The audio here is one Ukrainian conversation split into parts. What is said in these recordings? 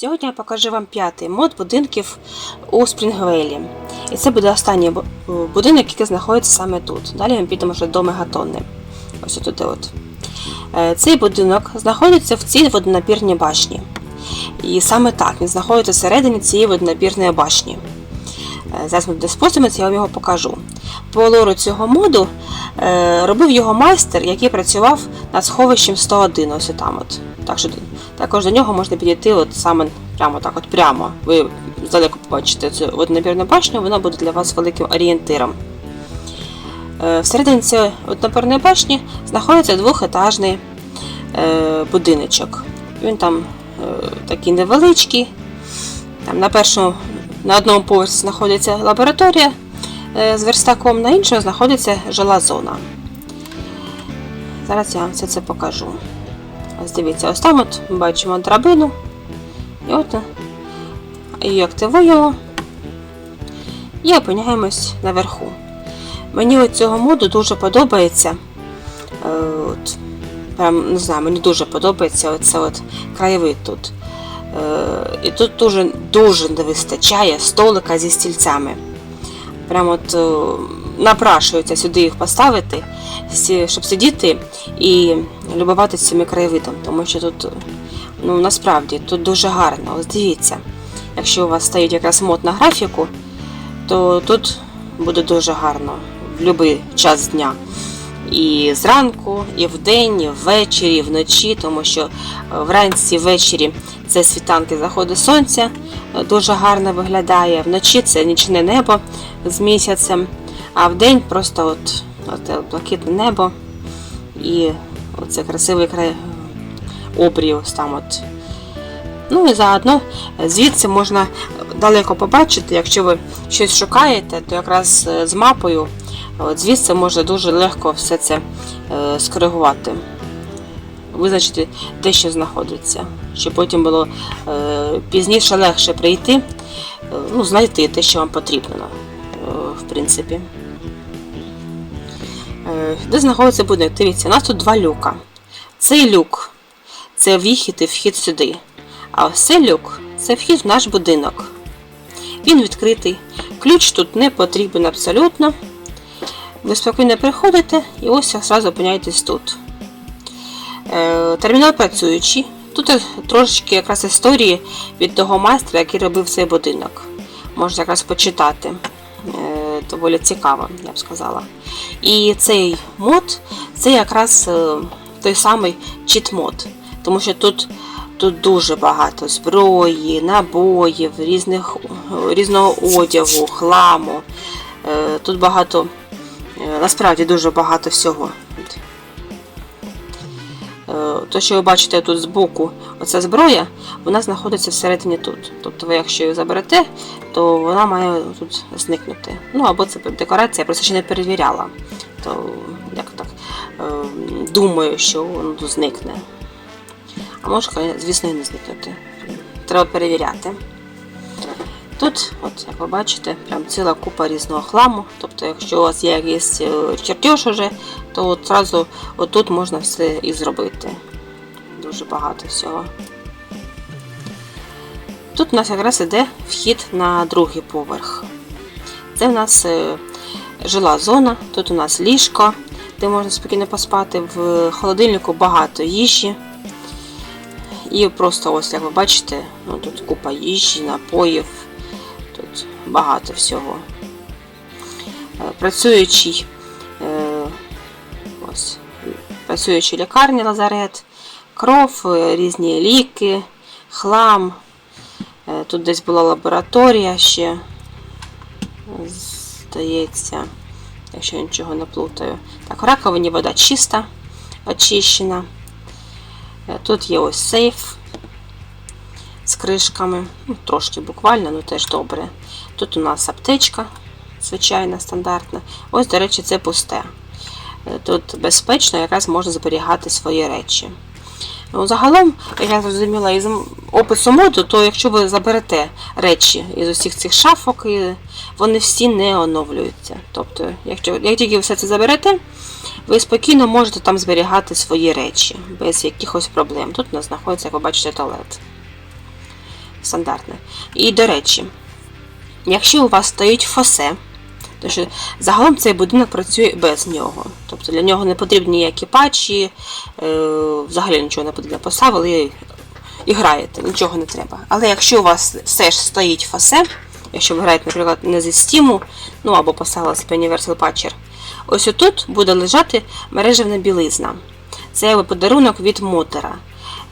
Сьогодні я покажу вам п'ятий мод будинків у Спрінгвейлі. І це буде останній будинок, який знаходиться саме тут. Далі ми підемо вже до мегатонни. Ось тут от. Е, Цей будинок знаходиться в цій водонапірній башні. І саме так він знаходиться всередині цієї водонапірної башні. Зараз ми буде спустимося, я вам його покажу. По лору цього моду е, робив його майстер, який працював над сховищем 101, ось там от. Так що також до нього можна підійти от саме прямо так, от прямо. Ви здалеку побачите цю водонапірну башню, вона буде для вас великим орієнтиром. Е, Всередині цієї однопірної башні знаходиться двохетажний е, будиночок. Він там такий невеличкий. Там на першому, на одному поверсі знаходиться лабораторія е, з верстаком, на іншому знаходиться жила зона. Зараз я вам все це покажу. Ось дивіться, ось там от ми бачимо драбину. І от е, її активуємо і опиняємось наверху. Мені от цього моду дуже подобається. Е, От, прям, не знаю, мені дуже подобається оце от краєвид тут. Е, І тут дуже, дуже не вистачає столика зі стільцями. Прямо от е, напрашується сюди їх поставити, щоб сидіти і любуватися цими краєвидом, тому що тут, ну насправді, тут дуже гарно. Ось дивіться, якщо у вас стоїть якраз мод на графіку, то тут буде дуже гарно в будь-який час дня. І зранку, і вдень, і ввечері, і вночі, тому що е, вранці, ввечері це світанки заходу сонця, е, дуже гарно виглядає. Вночі це нічне небо з місяцем, а вдень просто от, от е, блакитне небо і оце красивий край обрій там от. Ну і заодно звідси можна далеко побачити, якщо ви щось шукаєте, то якраз з мапою от звідси можна дуже легко все це е, скоригувати. Визначити, де що знаходиться, щоб потім було е, пізніше легше прийти, е, ну, знайти те, що вам потрібно, в принципі. Де знаходиться будинок? Дивіться, у нас тут два люка. Цей люк це вихід і вхід сюди. А ось цей люк це вхід в наш будинок. Він відкритий. Ключ тут не потрібен абсолютно. Ви спокійно приходите і ось одразу опиняєтесь тут. Е, Термінал працюючий. Тут трошечки якраз історії від того майстра, який робив цей будинок. Можна якраз почитати. Е, Доволі цікаво, я б сказала. І цей мод це якраз е, той самий чіт-мод. Тому що тут, тут дуже багато зброї, набоїв, різних, різного одягу, хламу. Е, Тут багато, е, насправді дуже багато всього. Е, То, що ви бачите тут збоку, оця зброя, вона знаходиться всередині тут. Тобто ви, якщо її заберете, то вона має тут зникнути. Ну або це декорація, я просто ще не перевіряла. То як так е, думаю, що воно тут зникне. А може, звісно, і не зникнути. Треба перевіряти. Тут, от як ви бачите, прям ціла купа різного хламу. Тобто, якщо у вас є якийсь е, чертеж уже, то от одразу отут можна все і зробити. Дуже багато всього. Тут у нас якраз іде вхід на другий поверх. Це в нас е, жила зона, тут у нас ліжко, де можна спокійно поспати. В холодильнику багато їжі. І просто ось, як ви бачите, ну, тут купа їжі, напоїв, багато всього. Е, Працюючий, е, ось, працюючий лікарня лазарет, кров, е, різні ліки, хлам. Тут десь була лабораторія ще, здається, якщо я нічого не плутаю. Так, раковині вода чиста, очищена. Тут є ось сейф з кришками, ну, трошки буквально, ну теж добре. Тут у нас аптечка, звичайна, стандартна. Ось, до речі, це пусте. Е, Тут безпечно якраз можна зберігати свої речі. Ну, загалом, я зрозуміла із опису моду, то якщо ви заберете речі із усіх цих шафок, вони всі не оновлюються. Тобто, якщо як тільки ви все це заберете, ви спокійно можете там зберігати свої речі без якихось проблем. Тут у нас знаходиться, як ви бачите, туалет. стандартне. І до речі, якщо у вас стоїть фосе, то що загалом цей будинок працює без нього. Тобто для нього не потрібні ніякі патчі, е, взагалі нічого не потрібно. Поставили і, граєте, нічого не треба. Але якщо у вас все ж стоїть фосе, якщо ви граєте, наприклад, не зі Steam, ну або поставили собі Universal Patcher, ось отут буде лежати мережевна білизна. Це подарунок від мотора.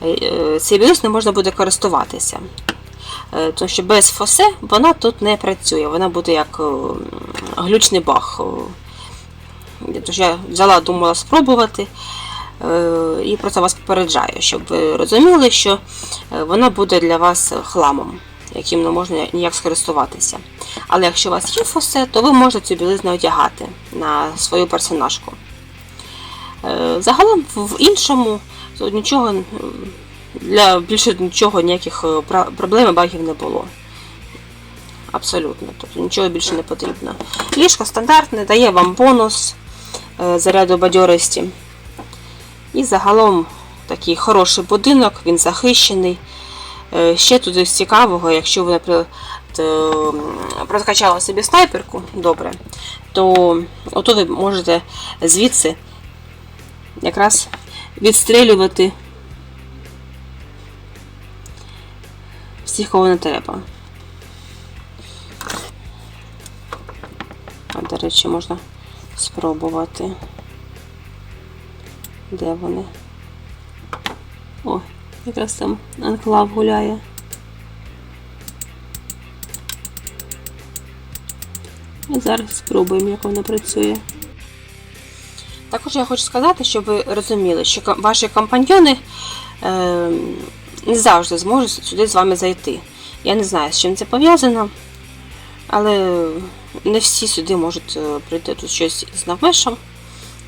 Е, е, Цією білизною можна буде користуватися. Е, Тому що без фосе вона тут не працює, вона буде як е, глючний баг. Е, Тож я взяла, думала спробувати і про це вас попереджаю, щоб ви розуміли, що вона буде для вас хламом, яким не можна ніяк скористуватися. Але якщо у вас є фосе, то ви можете цю білизну одягати на свою персонажку. Загалом в іншому нічого для більше нічого ніяких е, проблем і багів не було. Абсолютно. Тобто нічого більше не потрібно. Ліжко стандартне, дає вам бонус е, заряду бадьорості. І загалом такий хороший будинок, він захищений. Е, Ще тут із цікавого, якщо ви, наприклад, прокачали собі снайперку добре, то ото ви можете звідси якраз відстрілювати всіх, кого не треба. А, до речі, можна спробувати. Де вони? О, якраз там анклав гуляє. І зараз спробуємо, як вона працює. Також я хочу сказати, щоб ви розуміли, що ваші компаньйони е, не завжди зможуть сюди з вами зайти. Я не знаю, з чим це пов'язано, але не всі сюди можуть е, прийти тут щось з навмешом.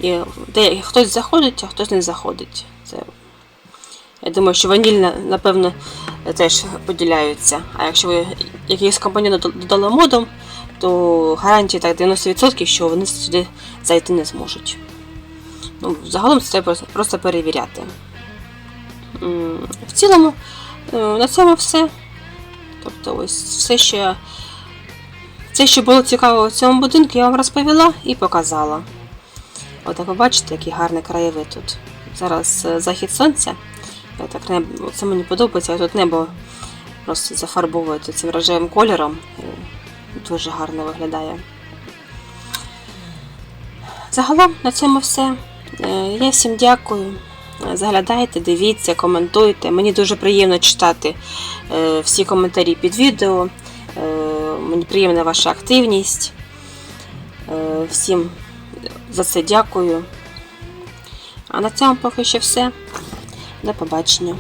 І де хтось заходить, а хтось не заходить. Це, я думаю, що ванільна, напевно, теж поділяються. А якщо ви якийсь компаньйон додали модом, то гарантія так 90%, що вони сюди зайти не зможуть. Ну, загалом це треба просто перевіряти. В цілому, е, на цьому все. Тобто, ось все, що все, що було цікаво в цьому будинку, я вам розповіла і показала. От ви бачите, який гарний краєвид тут. Зараз е, захід сонця. Так небо, це мені подобається, тут небо просто зафарбовується цим рожевим кольором. Е, Дуже гарно виглядає. Загалом на цьому все. Я всім дякую. Заглядайте, дивіться, коментуйте. Мені дуже приємно читати е, всі коментарі під відео. Е, Мені приємна ваша активність. Е, Всім за це дякую. А на цьому поки що все. До побачення.